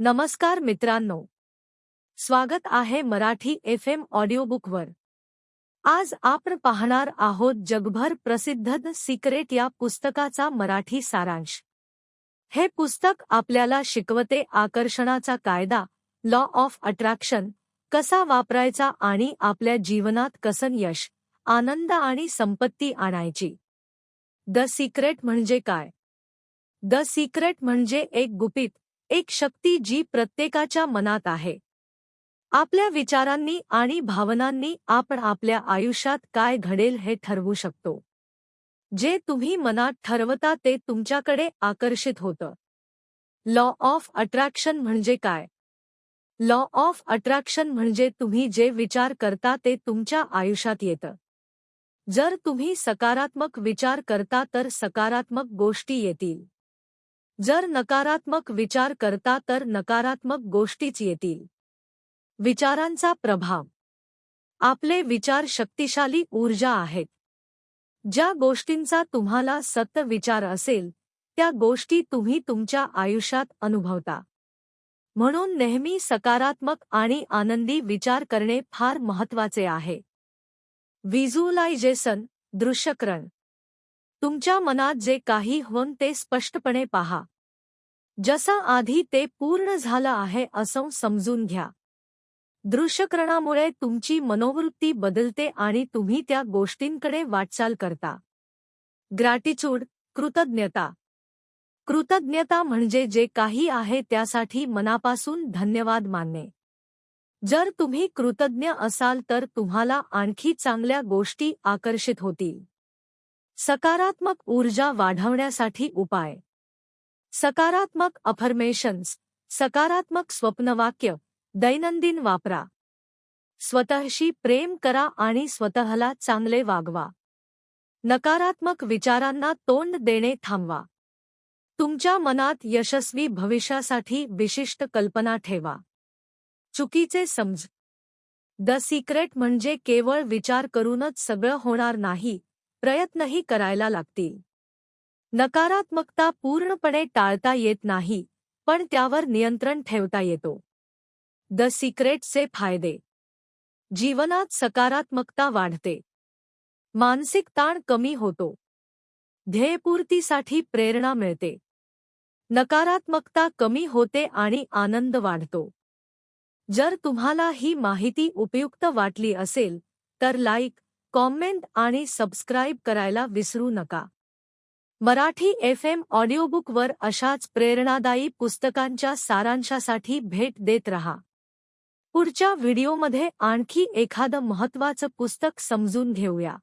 नमस्कार मित्रांनो. स्वागत आहे मराठी एफ एम ऑडिओबुकवर. आज आपण पाहणार आहोत जगभर प्रसिद्ध द सिक्रेट या पुस्तकाचा मराठी सारांश. हे पुस्तक आपल्याला शिकवते आकर्षणाचा कायदा लॉ ऑफ अट्रॅक्शन कसा वापरायचा आणि आपल्या जीवनात कसन यश आनंद आणि संपत्ती आणायची. द सिक्रेट म्हणजे काय? द सिक्रेट म्हणजे एक गुपित एक शक्ती जी प्रत्येकाच्या मनात आहे. आपल्या विचारांनी आणि भावनांनी आपण आपल्या आयुष्यात काय घडेल हे ठरवू शकतो. जे तुम्ही मनात ठरवता ते तुमच्याकडे आकर्षित होतं. लॉ ऑफ अट्रॅक्शन म्हणजे काय? लॉ ऑफ अट्रॅक्शन म्हणजे तुम्ही जे विचार करता ते तुमच्या आयुष्यात येतं. जर तुम्ही सकारात्मक विचार करता तर सकारात्मक गोष्टी येतील. जर नकारात्मक विचार करता तर नकारात्मक गोष्टीच येतील. विचारांचा प्रभाव. आपले विचार शक्तिशाली ऊर्जा आहेत. ज्या गोष्टींचा तुम्हाला सत्य विचार असेल त्या गोष्टी तुम्ही तुमच्या आयुष्यात अनुभवता. म्हणून नेहमी सकारात्मक आणि आनंदी विचार करणे फार महत्त्वाचे आहे. व्हिज्युलायझेशन दृश्यकरण. तुमच्या मनात जे काही होऊन ते स्पष्टपणे पहा. जसा आधी ते पूर्ण झालं आहे असं समजून घ्या. दृश्यकरणामुळे तुमची मनोवृत्ती बदलते आणि तुम्ही त्या गोष्टींकडे वाटचाल करता. ग्रॅटिच्यूड कृतज्ञता. कृतज्ञता म्हणजे जे काही आहे त्यासाठी मनापासून धन्यवाद मानणे. जर तुम्ही कृतज्ञ असाल तर तुम्हाला आणखी चांगल्या गोष्टी आकर्षित होतील. सकारात्मक ऊर्जा वाढवण्यासाठी उपाय. सकारात्मक अफर्मेशन्स सकारात्मक स्वप्नवाक्य दैनंदिन वापरा. स्वतःशी प्रेम करा आणि स्वतःला चांगले वागवा. नकारात्मक विचारांना तोंड देणे थांबवा. तुमच्या मनात यशस्वी भविष्यासाठी विशिष्ट कल्पना ठेवा. चुकीचे समज. द सिक्रेट म्हणजे केवळ विचार करूनच सगळं होणार नाही प्रयत्नही करायला लागतील. नकारात्मकता पूर्णपणे टाळता येत नाही पण त्यावर नियंत्रण ठेवता येतो. द सिक्रेटचे फायदे. जीवनात सकारात्मकता वाढते. मानसिक ताण कमी होतो. ध्येयपूर्तीसाठी प्रेरणा मिळते. नकारात्मकता कमी होते आणि आनंद वाढतो. जर तुम्हाला ही माहिती उपयुक्त वाटली असेल तर लाईक कॉमेंट आणि सबस्क्राईब करायला विसरू नका. मराठी एफ एम ऑडिओबुकवर अशाच प्रेरणादायी पुस्तकांच्या सारांशासाठी भेट देत रहा. पुढच्या व्हिडिओमध्ये आणखी एखादं महत्त्वाचं पुस्तक समजून घेऊया.